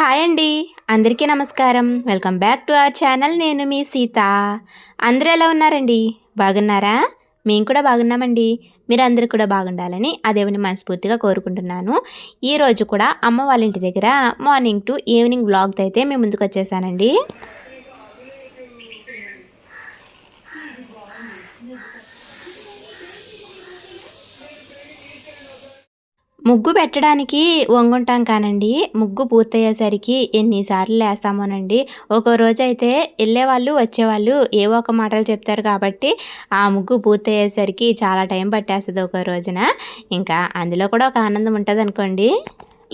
Hi అండి. అందరికీ నమస్కారం. Welcome back to our channel. నేను మీ సీత. అందరూ ఎలా ఉన్నారండి? బాగున్నారా? మేము కూడా బాగున్నామండి. మీరందరూ కూడా బాగుండాలని అదేవిని మనస్ఫూర్తిగా కోరుకుంటున్నాను. ఈరోజు కూడా అమ్మ వాళ్ళ ఇంటి దగ్గర మార్నింగ్ టు ఈవినింగ్ బ్లాగ్ అయితే మేము ముందుకు వచ్చేసానండి. ముగ్గు పెట్టడానికి వంగుంటాం కానండి. ముగ్గు పూర్తయ్యేసరికి ఎన్నిసార్లు లేస్తామోనండి. ఒక రోజు అయితే వెళ్ళేవాళ్ళు వచ్చేవాళ్ళు ఏవో ఒక మాటలు చెప్తారు కాబట్టి ఆ ముగ్గు పూర్తయ్యేసరికి చాలా టైం పట్టేస్తుంది ఒక రోజున. ఇంకా అందులో కూడా ఒక ఆనందం ఉంటుంది అనుకోండి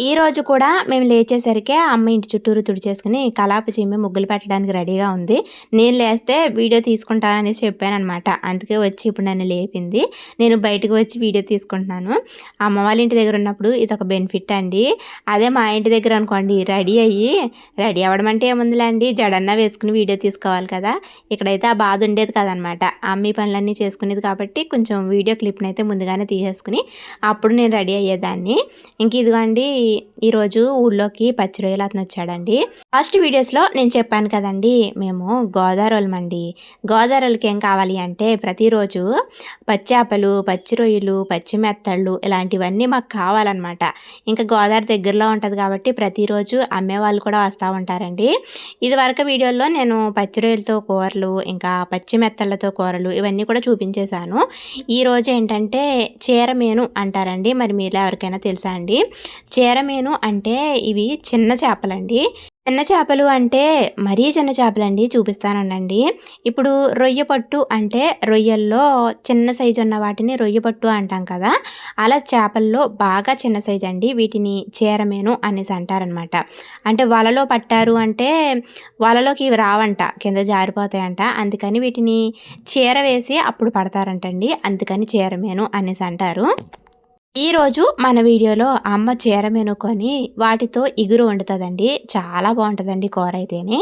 ఈ రోజు కూడా మేము లేచేసరికి అమ్మ ఇంటి చుట్టూరు తుడిచేసుకుని కలాప చీమి ముగ్గులు పెట్టడానికి రెడీగా ఉంది. నేను లేస్తే వీడియో తీసుకుంటాననేసి చెప్పాను అనమాట అందుకే వచ్చి ఇప్పుడు నన్ను లేపింది. నేను బయటకు వచ్చి వీడియో తీసుకుంటున్నాను. అమ్మ వాళ్ళ ఇంటి దగ్గర ఉన్నప్పుడు ఇది ఒక బెనిఫిట్ అండి. అదే మా ఇంటి దగ్గర అనుకోండి రెడీ అయ్యి రెడీ అవ్వడం అంటే ఏముందిలే అండి జడన్నా వేసుకుని వీడియో తీసుకోవాలి కదా. ఇక్కడైతే ఆ బాధ ఉండేది కదనమాట అమ్మ పనులన్నీ చేసుకునేది కాబట్టి కొంచెం వీడియో క్లిప్ని అయితే ముందుగానే తీసేసుకుని అప్పుడు నేను రెడీ అయ్యేదాన్ని. ఇంక ఇదిగోండి ఈరోజు ఊళ్ళోకి పచ్చి రొయ్యలు అతను వచ్చాడండి. ఫస్ట్ వీడియోస్లో నేను చెప్పాను కదండి మేము గోదావరిమండి గోదావరికి ఏం కావాలి అంటే ప్రతిరోజు పచ్చాపలు పచ్చి రొయ్యలు పచ్చి మెత్తళ్ళు ఇలాంటివన్నీ మాకు కావాలన్నమాట. ఇంకా గోదావరి దగ్గరలో ఉంటుంది కాబట్టి ప్రతిరోజు అమ్మేవాళ్ళు కూడా వస్తూ ఉంటారండి. ఇదివరకు వీడియోలో నేను పచ్చి రొయ్యలతో కూరలు ఇంకా పచ్చిమెత్తళ్ళతో కూరలు ఇవన్నీ కూడా చూపించేశాను. ఈరోజు ఏంటంటే చీర మేను అంటారండి మరి మీరు ఎవరికైనా తెలుసా అండి? చీర చీరమేను అంటే ఇవి చిన్న చేపలండి. చిన్న చేపలు అంటే మరీ చిన్న చేపలండి చూపిస్తానండి ఇప్పుడు రొయ్య పట్టు అంటే రొయ్యల్లో చిన్న సైజు ఉన్న వాటిని రొయ్య పట్టు అంటాం కదా. అలా చేపల్లో బాగా చిన్న సైజు అండి వీటిని చీరమేను అనేసి అంటారనమాట. అంటే వలలో పట్టారు అంటే వలలోకి రావంట కింద జారిపోతాయంట. అందుకని వీటిని చీర వేసి అప్పుడు పడతారంటండి అందుకని చీరమేను అనేసి అంటారు. ఈరోజు మన వీడియోలో అమ్మ చీర మెనుకొని వాటితో ఇగురు వండుతుందండి. చాలా బాగుంటుందండి కూర అయితేనే.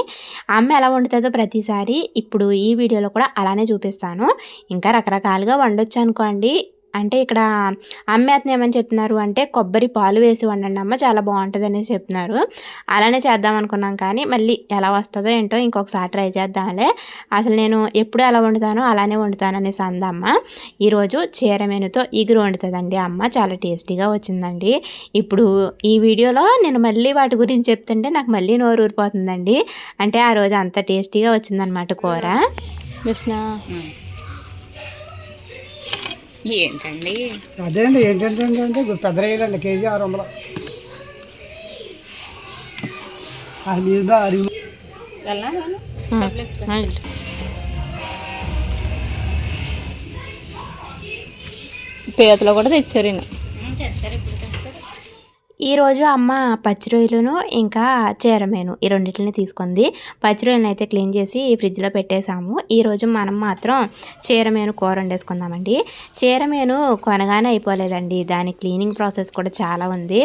అమ్మ ఎలా వండుతుందో ప్రతిసారి ఇప్పుడు ఈ వీడియోలో కూడా అలానే చూపిస్తాను. ఇంకా రకరకాలుగా వండొచ్చు అనుకోండి అంటే ఇక్కడ అమ్మ ఏమని చెప్తున్నారు అంటే కొబ్బరి పాలు వేసి వండండి అమ్మ చాలా బాగుంటుంది అనేసి చెప్తున్నారు అలానే చేద్దాం అనుకున్నాం కానీ మళ్ళీ ఎలా వస్తుందో ఏంటో ఇంకొకసారి ట్రై చేద్దాంలే. అసలు నేను ఎప్పుడు ఎలా వండుతానో అలానే వండుతాను అనేసి అందమ్మ ఈరోజు చీర మెనుతో ఇగురు వండుతుందండి అమ్మ చాలా టేస్టీగా వచ్చిందండి. ఇప్పుడు ఈ వీడియోలో నేను మళ్ళీ వాటి గురించి చెప్తుంటే నాకు మళ్ళీ నోరు ఊరిపోతుందండి. అంటే ఆ రోజు అంత టేస్టీగా వచ్చిందనమాట కూర. ఏంటండి? అదేండి ఏంటంటే అంటే పెద్ద రైలండి కేజీ ఆరు వందలు. అది మీద అడిగి పీతలో కూడా తెచ్చారు. ఈరోజు అమ్మ పచ్చిరొయ్యలను ఇంకా చేరమేను. ఈ రెండింటిని తీసుకుంది. పచ్చిరొయ్యలను అయితే క్లీన్ చేసి ఫ్రిడ్జ్లో పెట్టేశాము. ఈరోజు మనం మాత్రం చీరమేను కూర వండేసుకుందామండి. చీరమేను కొనగానే అయిపోలేదండి. దాని క్లీనింగ్ ప్రాసెస్ కూడా చాలా ఉంది.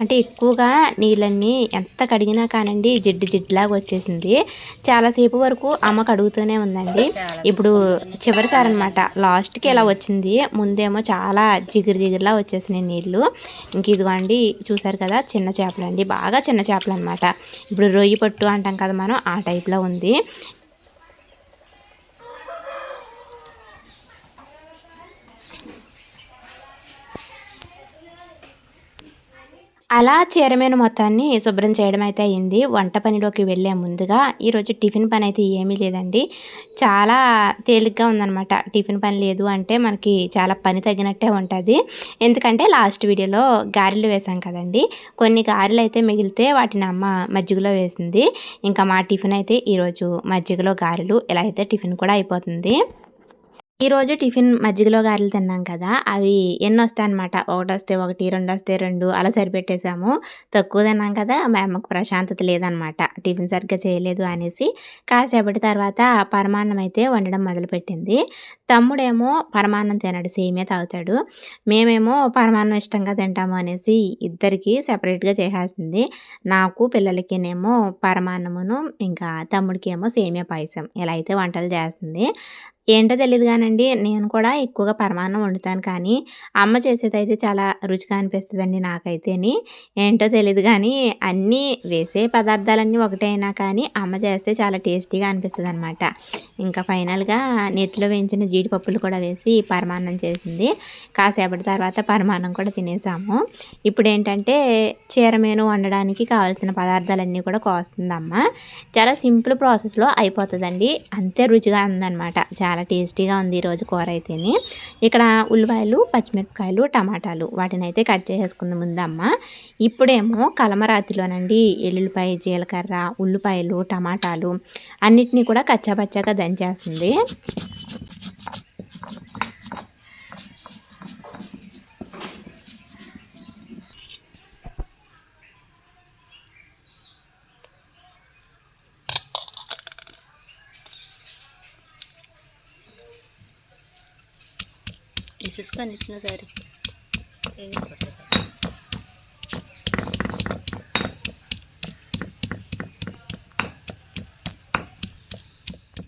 అంటే ఎక్కువగా నీళ్ళన్నీ ఎంత కడిగినా కానండి జిడ్డు జిడ్డులాగా వచ్చేసింది. చాలాసేపు వరకు అమ్మ కడుగుతూనే ఉందండి. ఇప్పుడు చివరిసారి అనమాట లాస్ట్కి ఇలా వచ్చింది. ముందేమో చాలా జిగురు జిగిరిలా వచ్చేసినాయి నీళ్ళు. ఇంక ఇదిగోండి చూసారు కదా చిన్న చేపలు అండి బాగా చిన్న చేపలు అనమాట ఇప్పుడు రొయ్యి పట్టు అంటాం కదా మనం ఆ టైప్లో ఉంది. అలా చీరమైన మొత్తాన్ని శుభ్రం చేయడం అయితే అయింది వంట పనిలోకి వెళ్ళే ముందుగా ఈరోజు టిఫిన్ పని అయితే ఏమీ లేదండి. చాలా తేలిగ్గా ఉందనమాట టిఫిన్ పని లేదు అంటే మనకి చాలా పని తగ్గినట్టే ఉంటుంది. ఎందుకంటే లాస్ట్ వీడియోలో గారెలు వేసాం కదండి. కొన్ని గారెలు అయితే మిగిలితే వాటిని అమ్మ మజ్జిగలో వేసింది. ఇంకా మా టిఫిన్ అయితే ఈరోజు మజ్జిగలో గారెలు ఇలా అయితే టిఫిన్ కూడా అయిపోతుంది. ఈరోజు టిఫిన్ మజ్జిగలో గారెలు తిన్నాం కదా అవి ఎన్ని వస్తాయి అనమాట ఒకటి వస్తే ఒకటి రెండు వస్తే రెండు అలా సరిపెట్టేసాము తక్కువ తిన్నాం కదా మా అమ్మకు ప్రశాంతత లేదనమాట టిఫిన్ సరిగ్గా చేయలేదు అనేసి కాసేపటి తర్వాత పరమాన్నం అయితే వండడం మొదలుపెట్టింది. తమ్ముడేమో పరమాన్నం తినడు సేమే తాగుతాడు. మేమేమో పరమాన్నం ఇష్టంగా తింటాము అనేసి ఇద్దరికి సపరేట్గా చేసేస్తుంది నాకు పిల్లలకినేమో పరమాన్నమును ఇంకా తమ్ముడికి ఏమో సేమియా పాయసం ఇలా అయితే వంటలు చేస్తుంది. ఏంటో తెలియదు కానండి నేను కూడా ఎక్కువగా పరమాన్నం వండుతాను కానీ, అమ్మ చేసేదైతే చాలా రుచిగా అనిపిస్తుందండి నాకైతేని. ఏంటో తెలియదు కానీ అన్నీ వేసే పదార్థాలన్నీ ఒకటే అయినా కానీ, అమ్మ చేస్తే చాలా టేస్టీగా అనిపిస్తుంది అనమాట ఇంకా ఫైనల్‌గా నెత్తిలో వేయించిన జీడిపప్పులు కూడా వేసి పరమాన్నం చేసింది. కాసేపటి తర్వాత పరమాన్నం కూడా తినేసాము. ఇప్పుడేంటంటే, చీరమేను వండడానికి కావాల్సిన పదార్థాలన్నీ కూడా కోస్తుందమ్మ. చాలా సింపుల్ ప్రాసెస్‌లో అయిపోతుందండి అంతే రుచిగా ఉందన్నమాట చాలా చాలా టేస్టీగా ఉంది ఈరోజు కూర అయితేని. ఇక్కడ ఉల్లిపాయలు, పచ్చిమిరపకాయలు, టమాటాలు వాటిని అయితే కట్ చేసేసుకుంది ముందమ్మ. ఇప్పుడేమో కలమరాతిలోనండి ఎల్లుల్లిపాయ, జీలకర్ర, ఉల్లిపాయలు, టమాటాలు అన్నిటినీ కూడా కచ్చా పచ్చాగా దంచేస్తుంది. వేసేసుకో అన్నిటిని సరే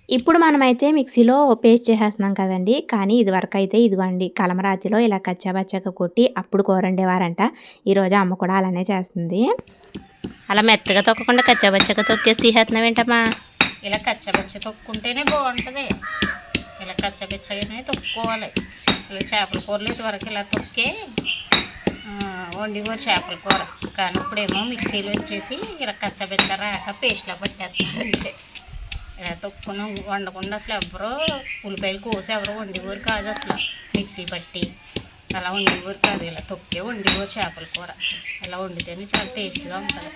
ఇప్పుడు మనమైతే మిక్సీలో పేస్ట్ చేసేస్తున్నాం కదండీ! కానీ ఇదివరకైతే ఇదిగోండి కలమరాతిలో ఇలా కచ్చా పచ్చాగా కొట్టి అప్పుడు కూర వండేవారంట. ఈరోజు అమ్మ కూడా అలానే చేస్తుంది. అలా మెత్తగా తొక్కకుండా కచ్చాబచ్చాగా తొక్కేసి తీసేస్తున్నావేంటమ్మా ఇలా కచ్చబచ్చ తొక్కుంటేనే బాగుంటుంది ఇలా కచ్చబచ్చగానే తొక్కుకోవాలి చేపలు చేపల కూరలు ఇటువరకు ఇలా తొక్కే ఆ, వండిగో చేపల కూర. కానీ ఇప్పుడేమో మిక్సీలో వచ్చేసి ఇలా కచ్చబెచ్చ రాక పేస్ట్లో పట్టేస్తారు అంతే ఇలా తొక్కును వండకుండా అసలు ఎవరు ఉల్లిపాయలు కోసి ఎవరు వండేవారు కాదు అసలు. మిక్సీ పట్టి అలా వండేవారు కాదు ఇలా తొక్కే వండేవారు చేపల కూర. ఇలా వండితేనే చాలా టేస్ట్గా ఉంటుంది.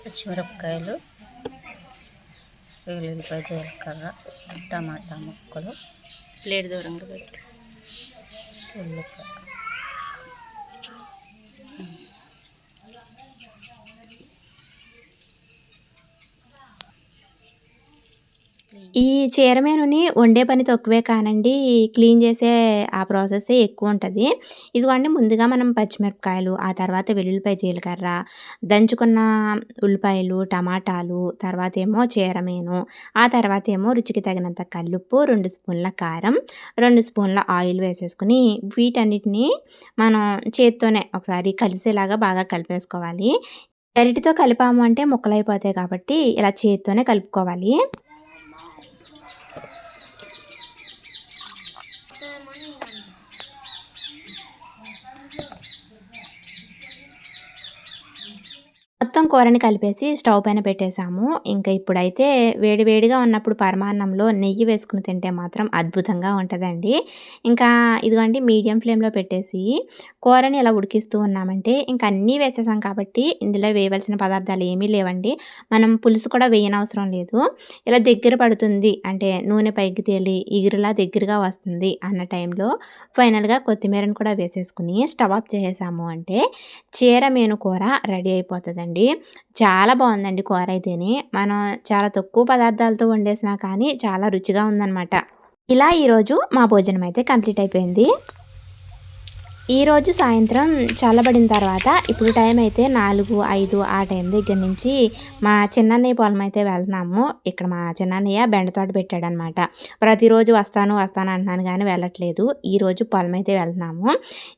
పచ్చిమిరపకాయలు వెల్లుల్లిపాయ జీలకర్ర టమాటా ముక్కలు ప్లేట్ దూరంగా పెట్టు. ఉల్లిపాయ. ఈ చీరమేనుని వండే పని తక్కువే కానండి, క్లీన్ చేసే ఆ ప్రాసెస్సే ఉంటుంది ఇదిగోండి ముందుగా మనం పచ్చిమిరపకాయలు, ఆ తర్వాత వెల్లుల్లిపాయ, జీలకర్ర, దంచుకున్న ఉల్లిపాయలు, టమాటాలు, తర్వాత ఏమో చీర చీరమేను, ఆ తర్వాత ఏమో రుచికి తగినంత కల్లుప్పు, రెండు స్పూన్ల కారం, రెండు స్పూన్ల ఆయిల్ వేసేసుకొని వీటన్నిటిని మనం చేత్తోనే ఒకసారి కలిసేలాగా బాగా కలిపేసుకోవాలి. గరిటితో కలిపాము అంటే ముక్కలైపోతాయి కాబట్టి ఇలా చేత్తోనే కలుపుకోవాలి. మొత్తం కూరని కలిపేసి స్టవ్ పైన పెట్టేసాము. ఇంకా ఇప్పుడైతే వేడివేడిగా ఉన్నప్పుడు పరమాన్నంలో నెయ్యి వేసుకుని తింటే మాత్రం అద్భుతంగా ఉంటదండి. ఇంకా ఇదిగోండి మీడియం ఫ్లేమ్‌లో పెట్టేసి కూరని ఇలా ఉడికిస్తూ ఉన్నామంటే ఇంకా అన్నీ వేసేసాం కాబట్టి ఇందులో వేయవలసిన పదార్థాలు ఏమీ లేవండి. మనం పులుసు కూడా వేయనవసరం లేదు. ఇలా దగ్గర పడుతుంది అంటే నూనె పైకి తేలి ఇగురులా దగ్గరగా వస్తుంది అన్న టైంలో ఫైనల్‌గా కొత్తిమీరను కూడా వేసేసుకుని స్టవ్ ఆఫ్ చేసేసాము అంటే చీర మేను కూర రెడీ అయిపోతదండి. చాలా బాగుందండి కూర అయితేని. మనం చాలా తక్కువ పదార్థాలతో వండేసినా కానీ చాలా రుచిగా ఉందనమాట. ఇలా ఈరోజు మా భోజనం అయితే కంప్లీట్ అయిపోయింది. ఈరోజు సాయంత్రం చల్లబడిన తర్వాత ఇప్పుడు టైం అయితే 4, 5 ఆ టైం దగ్గర నుంచి మా చిన్నన్నయ్య పొలం అయితే వెళ్తున్నాము. ఇక్కడ మా చిన్నన్నయ్య బెండతోట పెట్టాడనమాట. ప్రతిరోజు వస్తాను, వస్తాను అంటున్నాను కానీ వెళ్ళట్లేదు. ఈరోజు పొలం అయితే వెళ్తున్నాము.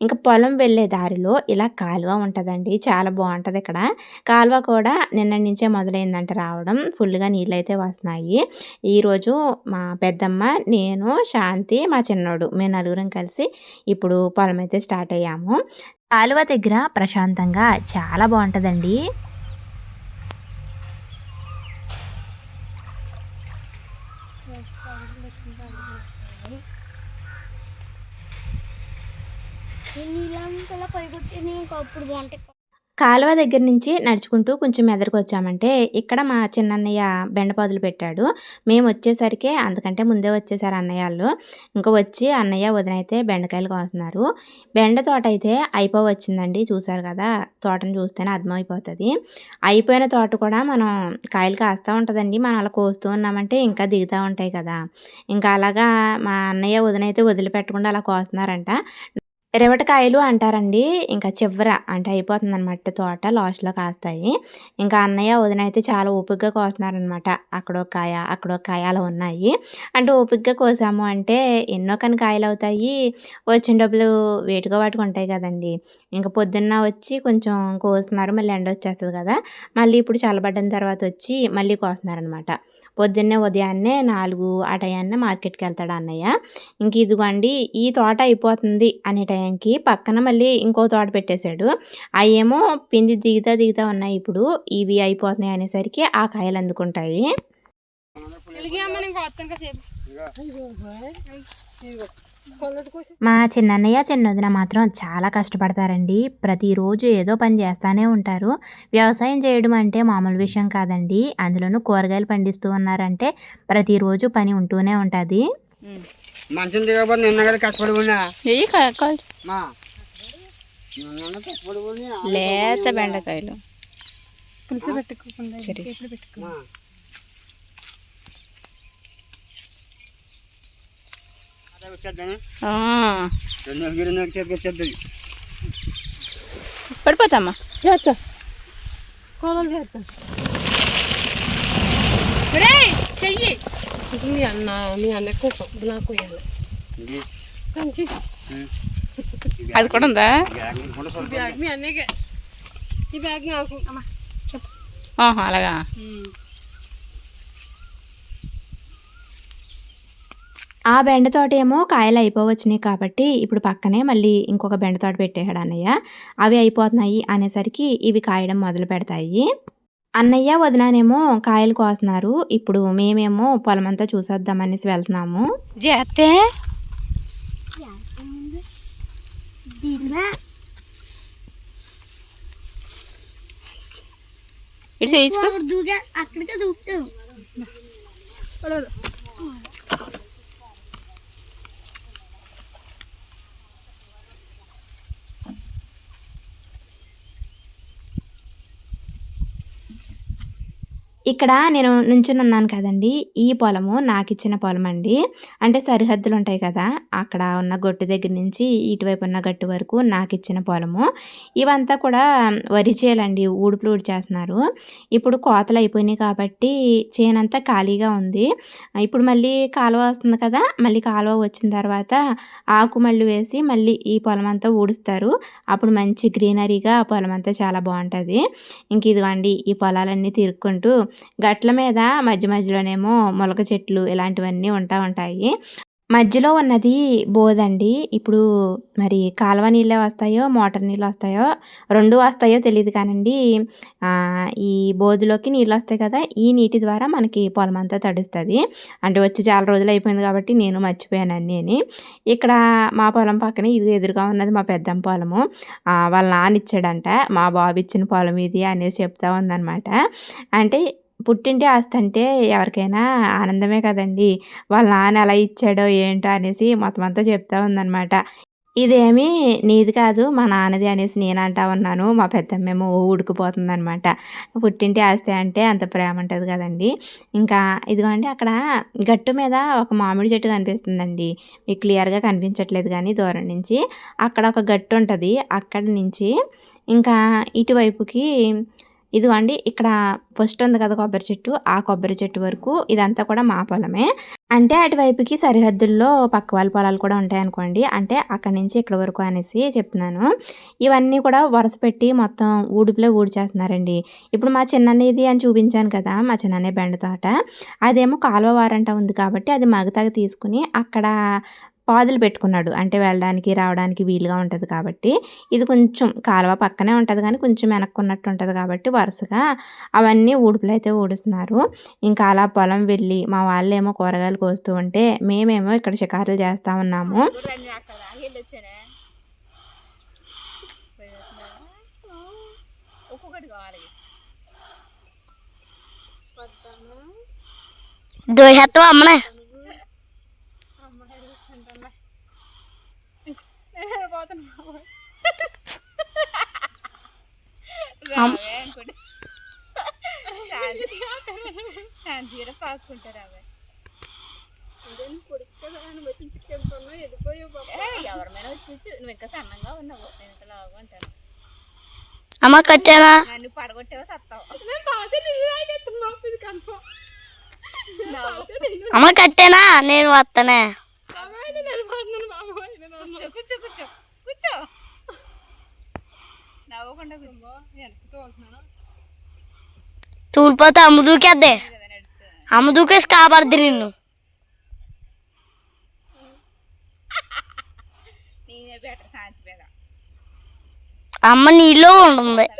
ఇంకా పొలం వెళ్ళే దారిలో ఇలా కాలువ ఉంటదండి. చాలా బాగుంటుంది ఇక్కడ. కాలువ కూడా నిన్న నుంచే మొదలైందంట రావడం. ఫుల్‌గా నీళ్ళు అయితే వస్తున్నాయి. ఈరోజు మా పెద్దమ్మ, నేను, శాంతి, మా చిన్నోడు మేము నలుగురం కలిసి ఇప్పుడు పొలం అయితే స్టార్ట్ స్టార్ట్ అయ్యాము. కాలువ దగ్గర ప్రశాంతంగా చాలా బాగుంటుందండి నీళ్ళంతలా పైకొచ్చి ఇంకా అప్పుడు బాగుంటాయి కాలువ దగ్గర నుంచి నడుచుకుంటూ కొంచెం ఎదరకొచ్చామంటే ఇక్కడ మా చిన్నన్నయ్య బెండపాదులు పెట్టాడు. మేము వచ్చేసరికి అంతకంటే ముందే వచ్చేసారు అన్నయ్య వాళ్ళు ఇంకా వచ్చి అన్నయ్య, వదిన అయితే బెండకాయలు కోస్తున్నారు. బెండ తోట అయితే అయిపోవచ్చిందండి. చూసారు కదా! తోటను చూస్తేనే అర్థమైపోతుంది అయిపోయిన తోట కూడా మనం కాయలు కాస్తూ ఉంటదండి. మనం అలా కోస్తూ ఉన్నామంటే ఇంకా దిగుతా ఉంటాయి కదా! ఇంకా అలాగా మా అన్నయ్య, వదినైతే వదిలిపెట్టకుండా అలా కోస్తున్నారంట. రివటకాయలు అంటారండి. ఇంకా చివర అంటే అయిపోతుందన్నమాట తోట లాస్ట్లో కాస్తాయి. ఇంకా అన్నయ్య వదిన అయితే చాలా ఓపికగా కోస్తున్నారనమాట అక్కడ ఒక కాయ అక్కడ ఒక కాయ అలా ఉన్నాయి. అంటే ఓపికగా కోసాము అంటే ఎన్నో కానీ కాయలు అవుతాయి. వచ్చిన డబ్బులు వేటుగా వాటికి ఉంటాయి కదండి. ఇంకా పొద్దున్న వచ్చి కొంచెం కోస్తున్నారు మళ్ళీ ఎండ వచ్చేస్తుంది కదా. మళ్ళీ ఇప్పుడు చల్లబడ్డిన తర్వాత వచ్చి మళ్ళీ కోస్తున్నారనమాట పొద్దున్నే ఉదయాన్నే నాలుగు ఆ టయాన్నే మార్కెట్కి వెళ్తాడు అన్నయ్య. ఇంక ఇదిగోండి ఈ తోట అయిపోతుంది అనే టైంకి పక్కన మళ్ళీ ఇంకో తోట పెట్టేశాడు. అవి ఏమో పిండి దిగుతా దిగుతా ఉన్నాయి ఇప్పుడు ఇవి అయిపోతున్నాయి అనేసరికి ఆ కాయలు అందుకుంటాయి. మా చిన్నన్నయ్య చిన్నదిన మాత్రం చాలా కష్టపడతారండి. ప్రతిరోజు ఏదో పని చేస్తానే ఉంటారు. వ్యవసాయం చేయడం అంటే మామూలు విషయం కాదండి. అందులోనూ కూరగాయలు పండిస్తూ ఉన్నారంటే ప్రతిరోజు పని ఉంటూనే ఉంటుంది. మంచం దిగబడి నిన్న కదా కష్టపడి లేత బెండకాయలు. సరే. మా. గిరి చేతికి వచ్చేద్దాం పడిపోతామ్మా చెయ్యి. మీ అన్న మీ అన్న కోసం నాకు కంచి. అది కూడా ఉందా? మీ అన్నకే. ఈ బ్యాగ్ నాకు. అలాగా. ఆ బెండ తోట ఏమో కాయలు అయిపోవచ్చినాయి కాబట్టి ఇప్పుడు పక్కనే మళ్ళీ ఇంకొక బెండ తోట పెట్టేశాడు అన్నయ్య. అవి అయిపోతున్నాయి అనేసరికి ఇవి కాయడం మొదలు పెడతాయి. అన్నయ్య వదినానేమో కాయలు కోస్తున్నారు. ఇప్పుడు మేమేమో పొలమంతా చూసేద్దామనేసి వెళ్తున్నాము. చేస్తే ఇటు చేయించుకో అక్కడికే దూకుతాం ఇక్కడ నేను నుంచుని ఉన్నాను కదండి. ఈ పొలము నాకు ఇచ్చిన పొలం అండి అంటే సరిహద్దులు ఉంటాయి కదా. అక్కడ ఉన్న గొట్టు దగ్గర నుంచి ఇటువైపు ఉన్న గట్టు వరకు నాకు ఇచ్చిన పొలము. ఇవంతా కూడా వరి చేలండి. ఊడుపులు ఊడ్చేస్తున్నారు ఇప్పుడు కోతలు అయిపోయినాయి కాబట్టి చేనంతా ఖాళీగా ఉంది. ఇప్పుడు మళ్ళీ కాలువ వస్తుంది కదా. మళ్ళీ కాలువ వచ్చిన తర్వాత ఆకు మళ్ళీ వేసి మళ్ళీ ఈ పొలం అంతా ఊడుస్తారు. అప్పుడు మంచి గ్రీనరీగా ఆ పొలం అంతా చాలా బాగుంటుంది. ఇంక ఇదిగోండి ఈ పొలాలన్నీ తిరుక్కుంటూ గట్ల మీద మధ్య మధ్యలోనేమో మొలక చెట్లు ఇలాంటివన్నీ ఉంటా ఉంటాయి. మధ్యలో ఉన్నది బోదండి. ఇప్పుడు మరి కాలువ నీళ్ళే వస్తాయో మోటార్ నీళ్ళు వస్తాయో రెండు వస్తాయో తెలియదు కానండి. ఈ బోధులోకి నీళ్ళు వస్తాయి కదా ఈ నీటి ద్వారా మనకి పొలం అంతా తడుస్తుంది. అంటే వచ్చి చాలా రోజులు అయిపోయింది కాబట్టి నేను మర్చిపోయాను అన్నీ ఇక్కడ మా పొలం పక్కన ఇది ఎదురుగా ఉన్నది మా పెద్దమ్మ పొలము. వాళ్ళ నాన్న ఇచ్చాడంట మా బాబు ఇచ్చిన పొలం ఇది అనేసి చెప్తా ఉందన్నమాట. అంటే పుట్టింటి ఆస్తి అంటే ఎవరికైనా ఆనందమే కదండి. వాళ్ళ నాన్న ఎలా ఇచ్చాడో ఏంటో అనేసి మొత్తం అంతా చెప్తా ఉందన్నమాట. ఇదేమి నీది కాదు మా నాన్నది అనేసి నేను అంటా ఉన్నాను. మా పెద్దమ్మేమో ఉడికిపోతుంది అనమాట పుట్టింటి ఆస్తి అంటే అంత ప్రేమ ఉంటుంది కదండి. ఇంకా ఇదిగోండి అక్కడ గట్టు మీద ఒక మామిడి చెట్టు కనిపిస్తుందండి. మీకు క్లియర్గా కనిపించట్లేదు కానీ దూరం నుంచి. అక్కడ ఒక గట్టు ఉంటుంది. అక్కడ నుంచి ఇంకా ఇటువైపుకి ఇదిగోండి ఇక్కడ ఫస్ట్ ఉంది కదా కొబ్బరి చెట్టు. ఆ కొబ్బరి చెట్టు వరకు ఇదంతా కూడా మా పొలమే. అంటే అటువైపుకి సరిహద్దుల్లో పక్క వాళ్ళ పొలాలు కూడా ఉంటాయనుకోండి అంటే అక్కడి నుంచి ఇక్కడ వరకు అనేసి చెప్తున్నాను. ఇవన్నీ కూడా వరుస పెట్టి మొత్తం ఊడుపులో ఊడ్చేస్తున్నారండి. ఇప్పుడు మా చిన్ననేది అని చూపించాను కదా మా చిన్ననే బెండ తోట. అదేమో కాలువ వారంట ఉంది కాబట్టి అది మగతాగ తీసుకుని అక్కడ పాదులు పెట్టుకున్నాడు. అంటే వెళ్ళడానికి రావడానికి వీలుగా ఉంటుంది కాబట్టి. ఇది కొంచెం కాలువ పక్కనే ఉంటుంది కానీ కొంచెం వెనక్కున్నట్టు ఉంటుంది కాబట్టి వరుసగా అవన్నీ ఊడుపులు అయితే ఊడుస్తున్నారు. ఇంకా అలా పొలం వెళ్ళి మా వాళ్ళేమో కూరగాయలు కోస్తూ ఉంటే మేమేమో ఇక్కడ షికారులు చేస్తూ ఉన్నాము. దోహత్వం అమ్మనే కదా నువ్వు వచ్చి చికెన్ కొన్నావు వెళ్ళిపోయావు బాబా ఎవరిమైనా వచ్చి నువ్వు ఇంకా సన్నంగా ఉన్నావు. నేను ఇంకా లాగా ఉంటాను. అమ్మ కట్టానా నన్ను పడగొట్టేవో సత్తావు? అమ్మ కట్టానా? నేను వస్తానే తూలిపోతే అమ్మ దూకేద్దే. అమ్మ దూకేసి కాపాడుద్ది నిన్ను. అమ్మ నీలో ఉంటుంది.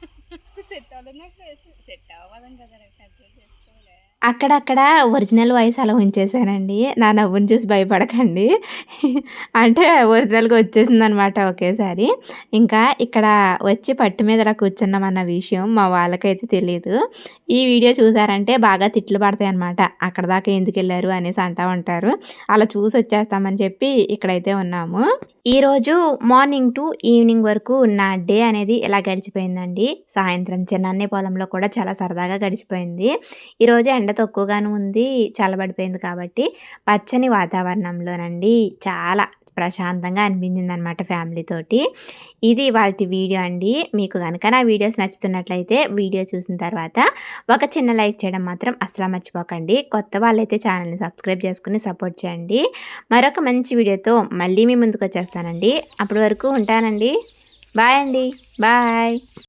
సెట్ అవ్వలేదు నాకు. సెట్ అవ్వదని కదా అక్కడక్కడ ఒరిజినల్ వాయిస్ అలా ఉంచేసానండి. నా నవ్వుని చూసి భయపడకండి. అంటే ఒరిజినల్గా వచ్చేసింది అనమాట ఒకేసారి. ఇంకా ఇక్కడ వచ్చి పట్టు మీద ఇలా కూర్చున్నామన్న విషయం మా వాళ్ళకైతే తెలియదు ఈ వీడియో చూసారంటే బాగా తిట్లు పడతాయి అనమాట అక్కడ దాకా ఎందుకు వెళ్ళారు అనేసి అంటా ఉంటారు. అలా చూసి వచ్చేస్తామని చెప్పి ఇక్కడైతే ఉన్నాము. ఈరోజు మార్నింగ్ టు ఈవినింగ్ వరకు నా డే అనేది ఇలా గడిచిపోయిందండి? సాయంత్రం చిన్నన్నే పొలంలో కూడా చాలా సరదాగా గడిచిపోయింది. ఈరోజు ఎండ తక్కువగానే ఉంది చల్లబడిపోయింది కాబట్టి పచ్చని వాతావరణంలోనండి. చాలా ప్రశాంతంగా అనిపించింది అనమాట ఫ్యామిలీతోటి ఇది వాటి వీడియో అండి. మీకు కనుక నా వీడియోస్ నచ్చుతున్నట్లయితే వీడియో చూసిన తర్వాత ఒక చిన్న లైక్ చేయడం మాత్రం అసలు మర్చిపోకండి. కొత్త వాళ్ళైతే ఛానల్ని సబ్స్క్రైబ్ చేసుకుని సపోర్ట్ చేయండి. మరొక మంచి వీడియోతో మళ్ళీ మీ ముందుకు వచ్చేస్తానండి. అప్పటి వరకు ఉంటానండి. బాయ్ అండి. బాయ్